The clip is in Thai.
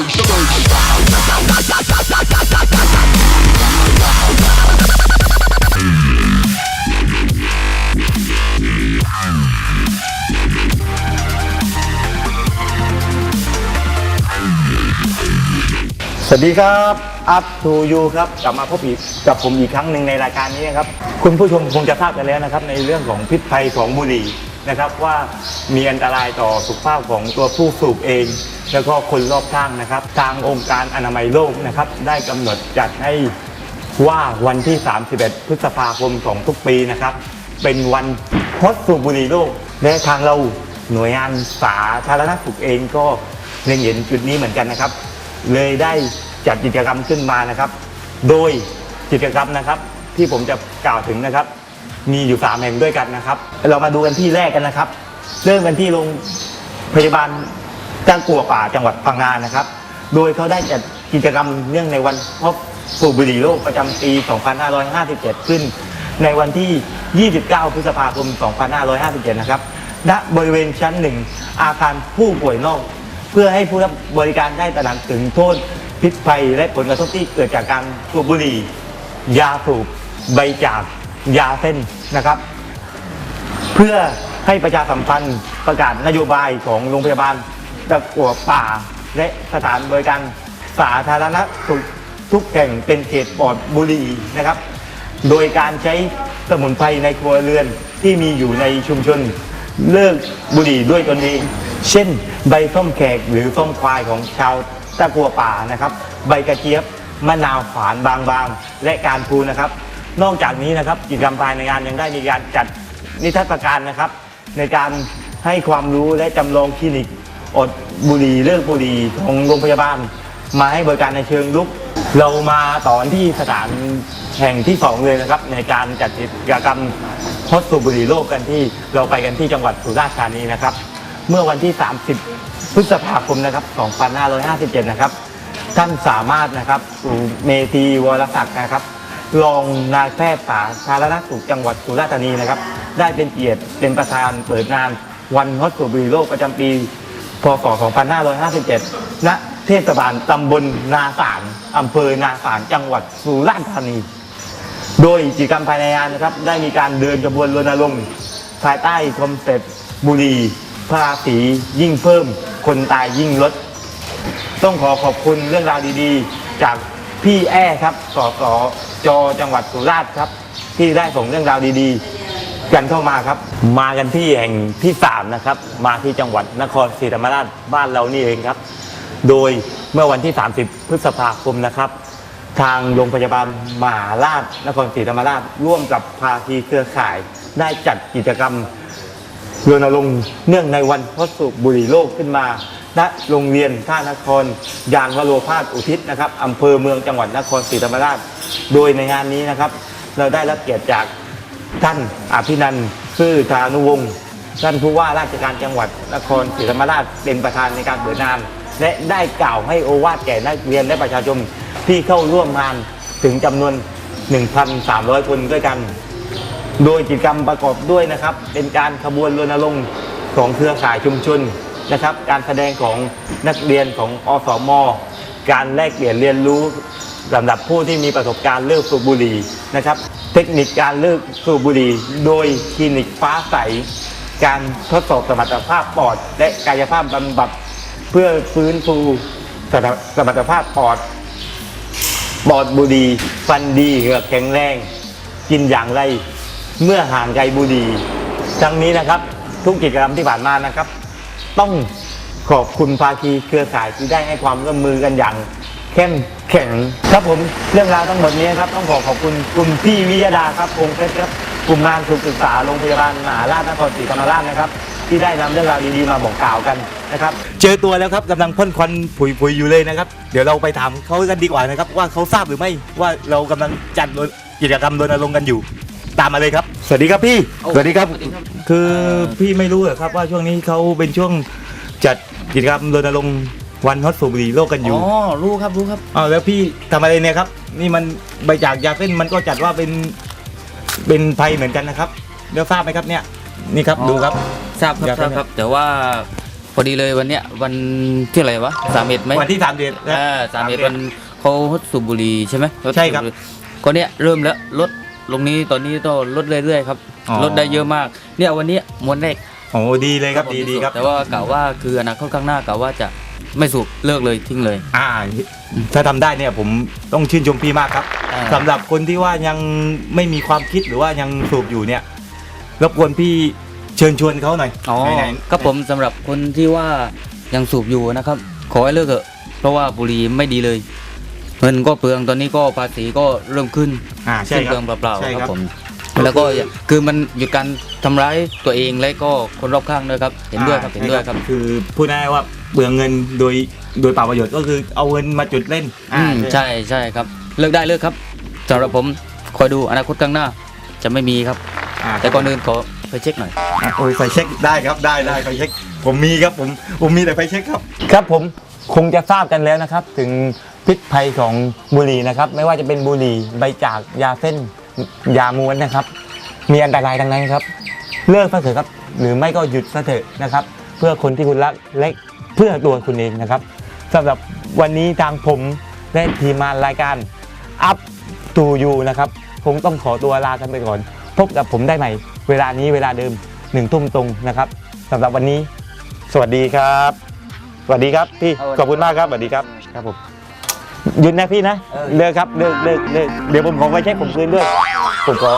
สวัสดีครับ up to you ครับกลับมาพบอีกกับผมอีกครั้งหนึ่งในรายการนี้นะครับ คุณผู้ชมคงจะทราบกันแล้วนะครับ ในเรื่องของพิษภัยของบุหรี่นะครับว่ามีอันตรายต่อสุขภาพของตัวผู้สูบเอง แล้วก็คนรอบข้างนะครับ ทางองค์การอนามัยโลกนะครับ ได้กำหนดจัดให้ว่าวันที่ 31 พฤษภาคมของทุกปีนะครับ เป็นวันพดสูบบุหรี่โลก และทางเราหน่วยงานสาธารณสุขเองก็เล็งเห็นจุดนี้เหมือนกันนะครับ เลยได้จัดกิจกรรมขึ้นมานะครับ โดยกิจกรรมนะครับ ที่ผมจะกล่าวถึงนะครับ มีอยู่สามแห่งด้วยกันนะครับ เรามาดูกันที่แรกกันนะครับ เริ่มกันที่โรงพยาบาล จ้างกัวป่าจังหวัดพังงานะครับ โดยเขาได้จัดกิจกรรมเนื่องในวันพบสูบบุหรี่โลกประจำปี 2557 ขึ้น ในวันที่ 29 พฤษภาคม 2557 นะครับ ณ บริเวณชั้นหนึ่งอาคารผู้ป่วยนอก เพื่อให้ผู้รับบริการได้ตระหนักถึงโทษพิษภัยและผลกระทบที่เกิดจากการสูบบุหรี่ ยาสูบ ใบจากยาเส้นนะครับ เพื่อให้ประชาสัมพันธ์ประกาศนโยบายของโรงพยาบาล ตะกัวป่า และสถานบริการสาธารณสุขทุกแห่งเป็นเขตปลอดบุหรี่นะครับ โดยการใช้สมุนไพรในครัวเรือนที่มีอยู่ในชุมชนเลิกบุหรี่ด้วยตนเอง เช่น ใบส้มแขกหรือส้มควายของชาวตะกัวป่านะครับ ใบกระเจี๊ยบมะนาวฝานบางๆ และการพูนะครับ นอกจากนี้นะครับกิจกรรมภายในงานยังได้มีการจัดนิทรรศการนะครับ ในการให้ความรู้และจำลองคลินิก อดบุหรี่เลิกบุหรี่ของโรงพยาบาล มาให้บริการในเชิงลุก เรามาต่อนที่สถานแห่งที่สองเลยนะครับ ในการจัดกิจกรรมพดสูบบุหรี่โลกกันที่เราไปกันที่จังหวัดสุราษฎร์ธานีนะครับ เมื่อวันที่ 30 พฤษภาคมนะครับ 2557 นะครับ ท่านสามารถนะครับเมธีวรศักดิ์นะครับรองนายแพทย์สาธารณสุขจังหวัดสุราษฎร์ธานีนะครับ ได้เป็นเกียรติเป็นประธานเปิดงานวันฮอตสูบบุหรี่โลกประจำปี พศ 2557 ณ เทศบาลตำบลนาสารอำเภอนาสารจังหวัดสุราษฎร์ธานี โดยกิจกรรมภายในงานนะครับ ได้มีการเดินกระบวนรณรงค์ภายใต้คอนเซ็ปต์บุรีภาษียิ่งเพิ่ม คนตายยิ่งลด ต้องขอขอบคุณเรื่องราวดีๆ จากพี่แอ้ครับ สสจจังหวัดสุราษฎร์ครับ ที่ได้ส่งเรื่องราวดีๆ กันเข้ามาครับ มากันที่แห่งที่สามนะครับมาที่จังหวัดนครศรีธรรมราชบ้านเรานี่เองครับ โดยเมื่อวันที่ 30 พฤษภาคมนะครับ ทางโรงพยาบาลมหาราชนครศรีธรรมราชร่วมกับภาคีเครือข่าย ได้จัดกิจกรรมรณรงค์เนื่องในวันพดสูบบุหรี่โลกขึ้นมาณโรงเรียนท่านคร ยานวโรพาสอุทิศนะครับอำเภอเมืองจังหวัดนครศรีธรรมราช โดยในงานนี้นะครับ เราได้รับเกียรติจาก ท่านอภินันท์ซื่อธานุวงศ์ท่านผู้ว่าราชการจังหวัดนครศรีธรรมราชเป็นประธานในการเปิดงาน และได้กล่าวให้โอวาทแก่นักเรียนและประชาชนที่เข้าร่วมงานถึงจำนวน 1,300 คนด้วยกัน โดยกิจกรรมประกอบด้วยนะครับ เป็นการขบวนรณรงค์ของเครือข่ายชุมชนนะครับ การแสดงของนักเรียนของอสมการแลกเปลี่ยนเรียนรู้ สำหรับผู้ที่มีประสบการณ์เลิกสูบบุหรี่นะครับ เทคนิคการเลิกสูบบุหรี่โดยคลินิกฟ้าใส การทดสอบสมรรถภาพปอด และกายภาพบำบัดเพื่อฟื้นฟูสมรรถภาพปอดปอดบุหรี่ฟันดีเหงือกแข็งแรง กินอย่างไรเมื่อห่างไกลบุหรี่ทั้งนี้นะครับทุกกิจกรรมที่ผ่านมานะครับ ต้องขอบคุณภาคีเครือข่ายที่ได้ให้ความร่วมมือกันอย่าง เข้มแข็งครับผมเรื่องราวทั้งหมดนี้ครับต้องขอขอบคุณคุณพี่วิยดาครับวงเพชรครับกลุ่มงานสุขศึกษาโรงพยาบาลมหาราชนครศรีธรรมราชนะครับ ที่ได้นำเรื่องราวดีๆมาบอกกล่าวกันนะครับ เจอตัวแล้วครับกำลังพ่นควันผุยๆอยู่เลยนะครับ เดี๋ยวเราไปถามเขากันดีกว่านะครับ ว่าเขาทราบหรือไม่ว่าเรากำลังจัดกิจกรรมรณรงค์กันอยู่ ตามมาเลยครับ สวัสดีครับพี่ สวัสดีครับ คือพี่ไม่รู้เหรอครับว่าช่วงนี้เขาเป็นช่วงจัดกิจกรรมรณรงค์ วันฮอตสูบบุหรี่โลกกันอยู่อ๋อรู้ครับรู้ครับอ้าวแล้วพี่ทำอะไรเนี่ยครับ นี่มันใบจากยาเส้นมันก็จัดว่าเป็นเป็นภัยเหมือนกันนะครับเดี๋ยวทราบไหมครับเนี่ย นี่ครับอ๋อดูครับ ทราบครับอยากทราบเป็น ครับ แต่ว่าพออดีเลยวันเนี้ยวันที่อะไรวะสามเอ็ดไหมวันที่สามเดือนอ่าสามเอ็ดวันเขาสูบบุหรี่ใช่ไหมลดใช่ครับสูหก็เนี้ยเริ่มแล้วลดลงนี้ตอนนี้ต้องลดเรื่อยๆครับอ๋อ ลดได้เยอะมาก เนี่ยวันเนี้ยมวนแรกโอ้ดีเลยครับดีดีครับ แต่ว่ากะว่าคืออนาคตข้างหน้ากะว่าจะ ไม่สูบเลิกเลยทิ้งเลย อ่าถ้าทำได้เนี่ยผมต้องชื่นชมพี่มากครับอ่า สำหรับคนที่ว่ายังไม่มีความคิดหรือว่ายังสูบอยู่เนี่ยรบกวนพี่เชิญชวนเขาหน่อยอ๋อไหนครับผมสำหรับคนที่ว่ายังสูบอยู่นะครับ ขอให้เลิกเถอะ เพราะว่าบุหรี่ไม่ดีเลย เงินก็เปลืองตอนนี้ก็ภาษีก็เริ่มขึ้นอ่าใช่สิ้นคเปลืรัองบ เปล่าใช่ๆคครัรับบผม แล้วก็อย่าคือมันหยุดการทำร้ายตัวเองและก็คนรอบข้างด้วยครับ เห็นด้วยครับอ่าเห็นด้วยครับ คือพูดง่ายๆว่า เปลืองเงินโดยโดยเปล่าประโยชน์ก็คือเอาเงินมาจุดเล่นอืมใช่ใช่ครับ เลิกได้เลิกครับสำหรับผมคอยดูอนาคตข้างหน้า จะไม่มีครับอ่าแต่ก่อนอื่นขอไปเช็คหน่อยโอ้ยไฟเช็คได้ครับได้ได้ไฟเช็ค ผมมีครับผมผมมีแต่ไฟเช็คครับ ครับผมคงจะทราบกันแล้วนะครับ ถึงพิษภัยของบุหรี่นะครับ ไม่ว่าจะเป็นบุหรี่ใบจากยาเส้นยาม้วนนะครับ มีอันตรายทั้งนั้นครับ เลิกซะเถอะครับ หรือไม่ก็หยุดซะเถอะนะครับ เพื่อคนที่คุณรักและเพื่อตัวคุณเองนะครับสำหรับวันนี้ทางผมและทีมงานรายการ Up to You นะครับคงต้องขอตัวลากันไปก่อน พบกับผมได้ใหม่ เวลานี้เวลาเดิมหนึ่งทุ่มตรงนะครับสำหรับวันนี้ สวัสดีครับ สวัสดีครับพี่เอาขอบคุณมากครับสวัสดีครับครับผมหยุดนะพี่นะเออเลิกครับเลิกเลิกเลิกเดี๋ยวผมขอไปเช็คผมคืนด้วยผมขอ